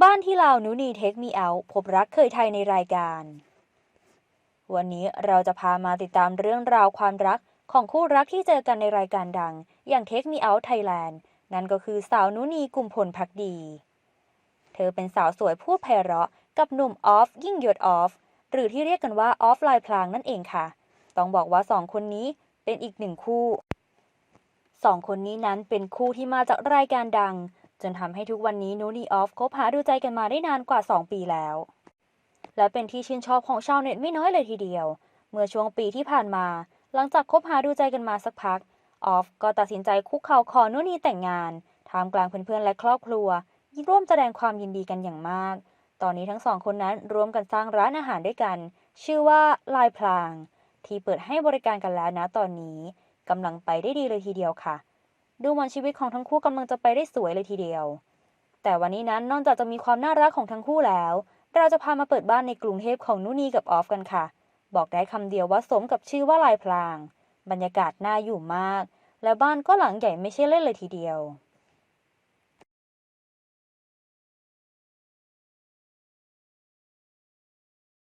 บ้านที่ลาวนูนีเทคมีเอาพบรักเคยไทยในรายการ วันนี้เราจะพามาติดตามเรื่องราวความรักของคู่รักที่เจอกันในรายการดัง อย่างเทคมีเอาไทยแลนด์นั่นก็คือสาวนุนีกุมพลพักดี เธอเป็นสาวสวยพูดไพเราะ กับหนุ่มออฟ ยิ่งยศออฟ หรือที่เรียกกันว่าออฟไลน์พลางนั่นเองค่ะ ต้องบอกว่าสองคนนี้เป็นอีกหนึ่งคู่สองคนนี้นั้นเป็นคู่ที่มาจากรายการดัง จนทำให้ทุกวันนี้นูนีออฟคบหาดูใจกันมาได้นานกว่า 2 ปีแล้ว และเป็นที่ชื่นชอบของชาวเน็ตไม่น้อยเลยทีเดียว เมื่อช่วงปีที่ผ่านมา หลังจากคบหาดูใจกันมาสักพัก ออฟก็ตัดสินใจคุกเข่าขอนูนีแต่งงานท่ามกลางเพื่อนๆและครอบครัวยิ่งร่วมแสดงความยินดีกันอย่างมาก ตอนนี้ทั้งสองคนนั้นร่วมกันสร้างร้านอาหารด้วยกัน ชื่อว่าลายพลาง ที่เปิดให้บริการกันแล้วนะตอนนี้กำลังไปได้ดีเลยทีเดียวค่ะ ดูเหมือนชีวิตของทั้งคู่กำลังจะไปได้สวยเลยทีเดียว แต่วันนี้นั้นนอกจากจะมีความน่ารักของทั้งคู่แล้ว เราจะพามาเปิดบ้านในกรุงเทพของนุนีกับออฟกันค่ะ บอกได้คำเดียวว่าสมกับชื่อว่าลายพลาง บรรยากาศน่าอยู่มาก และบ้านก็หลังใหญ่ไม่ใช่เล่นเลยทีเดียว